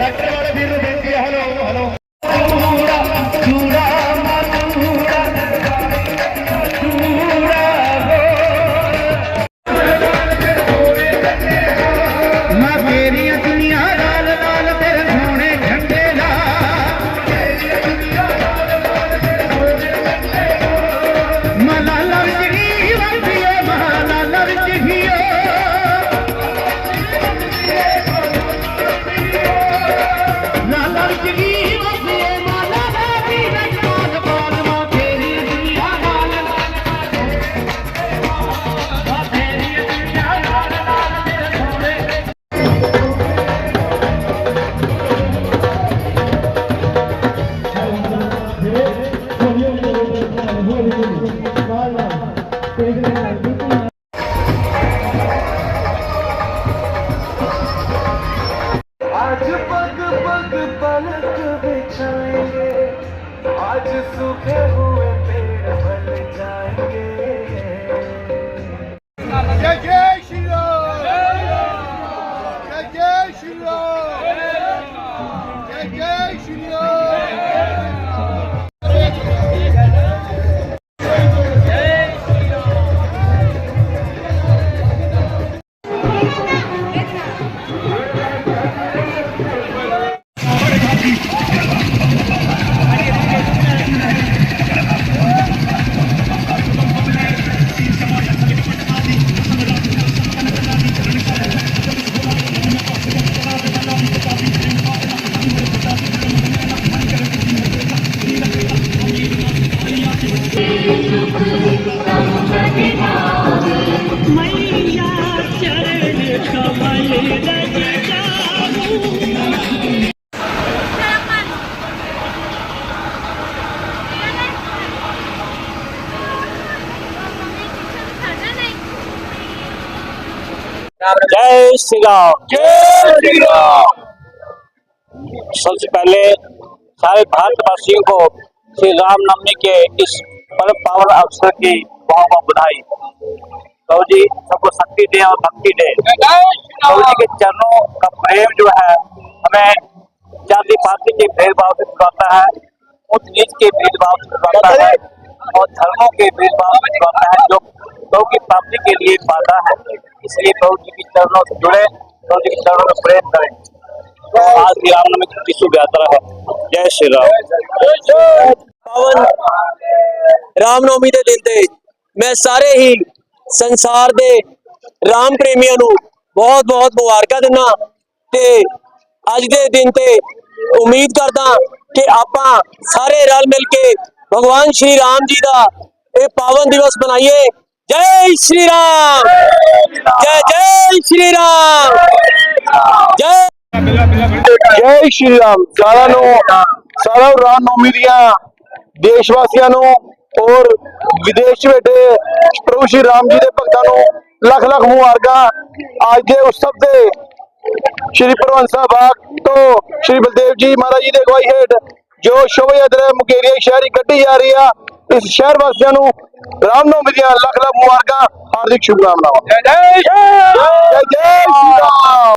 Tractor वाले वीर बेनती है हेलो हेलो आज सूखे हुए पेड़ बन जाएंगे जय जय जय श्री राम जय श्री राम सबसे पहले सारे भारतवासियों को श्री राम नवमी के इस परम पावन अवसर की बहुत बहुत बधाई। प्रभु जी सबको शक्ति दे और भक्ति दे। प्रभु जी के चरणों का प्रेम जो है हमें जाति पाति के भेदभाव से छुड़ाता है उच्च नीच के भेदभाव से छुड़ाता है। और धर्मों के भेदभाव से छुड़ाता है जो प्रभु की प्राप्ति के लिए बाधा है इसलिए प्रभु जी के चरणों से जुड़े प्रभु जी के चरणों में प्रेम करें तो आज श्री रामनवमी की विश्व यात्रा है जय श्री राम ਪਾਵਨ ਰਾਮਨੌਮੀ ਦੇ ਦਿਨ ਤੇ ਮੈਂ ਸਾਰੇ ਹੀ ਸੰਸਾਰ ਦੇ ਰਾਮ ਪ੍ਰੇਮੀਆਂ ਨੂੰ ਬਹੁਤ ਬਹੁਤ ਮੁਬਾਰਕਾਂ ਦਿੰਦਾ ਤੇ ਅੱਜ ਦੇ ਦਿਨ ਤੇ ਉਮੀਦ ਕਰਦਾ ਕਿ ਆਪਾਂ ਸਾਰੇ ਰਲ ਮਿਲ ਕੇ ਭਗਵਾਨ ਸ਼੍ਰੀ ਰਾਮ ਜੀ ਦਾ ਇਹ ਪਾਵਨ ਦਿਵਸ ਮਨਾਈਏ। ਜੈ ਸ਼੍ਰੀ ਰਾਮ। ਜੈ ਜੈ ਸ਼੍ਰੀ ਰਾਮ। ਜੈ। ਜੈ ਸ਼੍ਰੀ ਰਾਮ। ਸਾਰਿਆਂ ਨੂੰ ਸਾਰਾ ਰਾਮ ਨੌਮੀ ਦੀਆਂ ਦੇਸ਼ ਵਾਸੀਆਂ ਨੂੰ ਔਰ ਵਿਦੇਸ਼ 'ਚ ਬੈਠੇ ਪ੍ਰਭੂ ਸ਼੍ਰੀ ਰਾਮ ਜੀ ਦੇ ਭਗਤਾਂ ਨੂੰ ਲੱਖ ਲੱਖ ਮੁਬਾਰਕਾਂ। ਅੱਜ ਦੇ ਉਤਸਵ ਦੇ ਸ਼੍ਰੀ ਪ੍ਰਵੰਸਾ ਬਾਗ ਤੋਂ ਸ਼੍ਰੀ ਬਲਦੇਵ ਜੀ ਮਹਾਰਾਜ ਜੀ ਦੇ ਅਗਵਾਈ ਹੇਠ ਜੋ ਸ਼ੋਭਾ ਯਾਤਰਾ ਮੁਕੇਰੀਆ ਸ਼ਹਿਰੀ ਕੱਢੀ ਜਾ ਰਹੀ ਆ ਇਸ ਸ਼ਹਿਰ ਵਾਸੀਆਂ ਨੂੰ ਰਾਮ ਨੌਮੀ ਦੀਆਂ ਲੱਖ ਲੱਖ ਮੁਬਾਰਕਾਂ ਹਾਰਦਿਕ ਸ਼ੁਭਕਾਮਨਾਵਾਂ। ਜੈ ਜੈ ਜੈ ਜੈ ਸ਼੍ਰੀ ਰਾਮ।